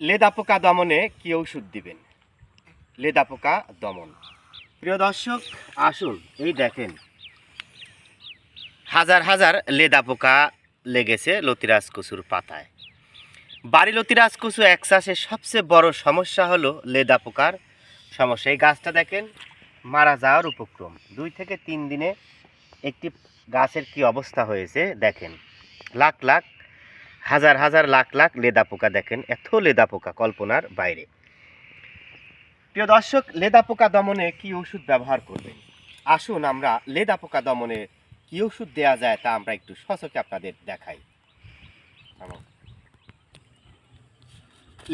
লেদা পোকা দমনে কি ওষুধ দিবেন? লেদা পোকা দমন। প্রিয় দর্শক, আসুন, এই দেখেন। হাজার হাজার লেদা পোকা লেগেছে লতিরাজ কচুর পাতায়। বাড়ি লতিরাজ কচু এক সবচেয়ে বড় সমস্যা হলো লেদা পোকার সমস্যা। এই গাছটা দেখেন, মারা যাওয়ার উপক্রম। দুই থেকে তিন দিনে একটি গাছের কি অবস্থা হয়েছে দেখেন। লাখ লাখ হাজার হাজার লাখ লাখ লেদা পোকা দেখেন, এত লেদা পোকা কল্পনার বাইরে। প্রিয় দর্শক লেদা পোকা দমনে কি ওষুধ ব্যবহার করবেন? আসুন আমরা লেদা পোকা দমনে কি ওষুধ দেওয়া যায় তা আমরা একটু সচকে আপনাদের দেখাই।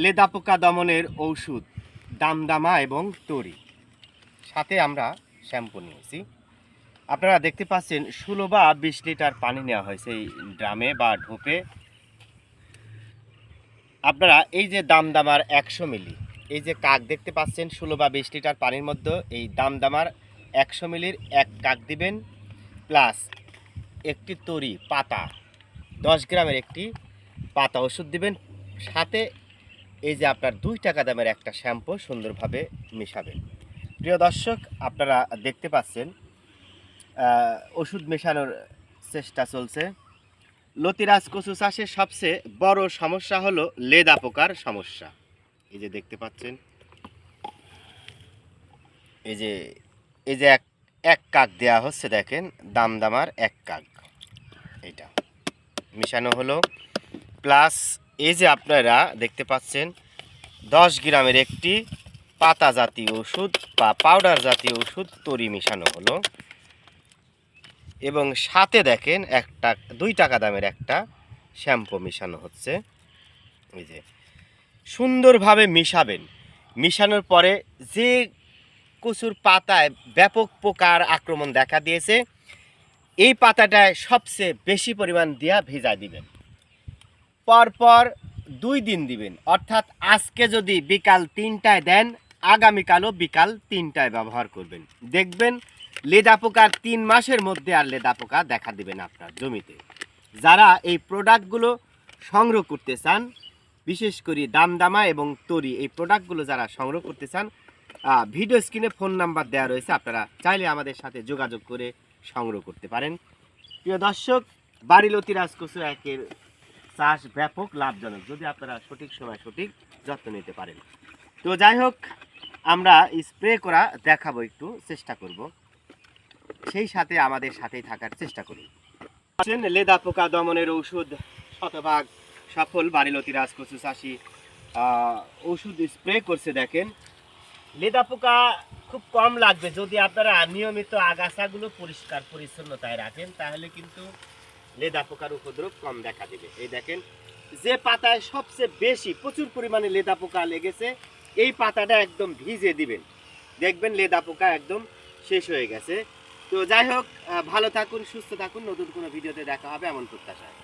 লেদা পোকা দমনের ঔষধ দামদামা এবং তরি। সাথে আমরা শ্যাম্পু নিয়েছি। আপনারা দেখতে পাচ্ছেন, ষোলো বা বিশ লিটার পানি নেওয়া হয়েছে এই ড্রামে বা ঢোপে। আপনারা এই যে দামদামার একশো মিলি, এই যে কাক দেখতে পাচ্ছেন, ষোলো বা বিশ লিটার পানির মধ্যে, এই দামদামার একশো মিলির এক কাক দিবেন প্লাস একটি তরি পাতা, দশ গ্রামের একটি পাতা ওষুধ দিবেন, সাথে এই যে আপনার দুই টাকা দামের একটা শ্যাম্পু সুন্দরভাবে মিশাবেন। প্রিয় দর্শক, আপনারা দেখতে পাচ্ছেন ওষুধ মেশানোর চেষ্টা চলছে। লতিরাজ কচু চাষের সবচেয়ে বড় সমস্যা হলো লেদা পোকার সমস্যা। এই যে দেখতে পাচ্ছেন। এই যে এই যে এক এক কাক দেয়া হচ্ছে দেখেন, দামদামার এক কাক। এটা মিশানো হলো। প্লাস এই যে আপনারা দেখতে পাচ্ছেন, দশ গ্রামের একটি পাতা জাতীয় ওষুধ বা পাউডার জাতীয় ওষুধ তরি মিশানো হলো। এবং সাথে দেখেন একটা, দুই টাকা দামের একটা শ্যাম্পু মিশানো হচ্ছে। এই যে, সুন্দরভাবে মিশাবেন। মিশানোর পরে যে কচুর পাতায় ব্যাপক পোকার আক্রমণ দেখা দিয়েছে, এই পাতাটায় সবচেয়ে বেশি পরিমাণ দিয়া ভেজা দিবেন। পরপর দুই দিন দিবেন। অর্থাৎ আজকে যদি বিকাল তিনটায় দেন, আগামীকালও বিকাল তিনটায় ব্যবহার করবেন। দেখবেন লেদা পোকার তিন মাসের মধ্যে আর লেদা পোকা দেখা দিবেন আপনার জমিতে। যারা এই প্রোডাক্টগুলো সংগ্রহ করতে চান, বিশেষ করে দামদামা এবং তরি, এই প্রোডাক্টগুলো যারা সংগ্রহ করতে চান ভিডিও স্ক্রিনে ফোন নাম্বার দেওয়া রয়েছে, আপনারা চাইলে আমাদের সাথে যোগাযোগ করে সংগ্রহ করতে পারেন। প্রিয় দর্শক বাড়ি লতিরাজ কচু একের চাষ ব্যাপক, লাভজনক, যদি আপনারা সঠিক সময় সঠিক যত্ন নিতে পারেন। তো যাই হোক, আমরা স্প্রে করা দেখাবো, একটু চেষ্টা করব। সেই সাথে আমাদের সাথেই থাকার চেষ্টা করুন লেদা পোকা দমনের ঔষধ শতভাগ সফল বাড়িলতি রাজকচু চাষি। ওষুধ স্প্রে করছে দেখেন। লেদা পোকা খুব কম লাগবে। যদি আপনারা নিয়মিত আগাছাগুলো পরিষ্কার পরিচ্ছন্নতায় রাখেন, তাহলে কিন্তু লেদা পোকার উপদ্রব কম দেখা দেবে। এই দেখেন, যে পাতায় সবচেয়ে বেশি প্রচুর পরিমাণে লেদা পোকা লেগেছে, এই পাতাটা একদম ভিজে দিবেন। দেখবেন লেদা পোকা একদম শেষ হয়ে গেছে। তো যাই হোক ভালো থাকুন সুস্থ থাকুন নতুন কোনো ভিডিওতে দেখা হবে এমন প্রত্যাশায়।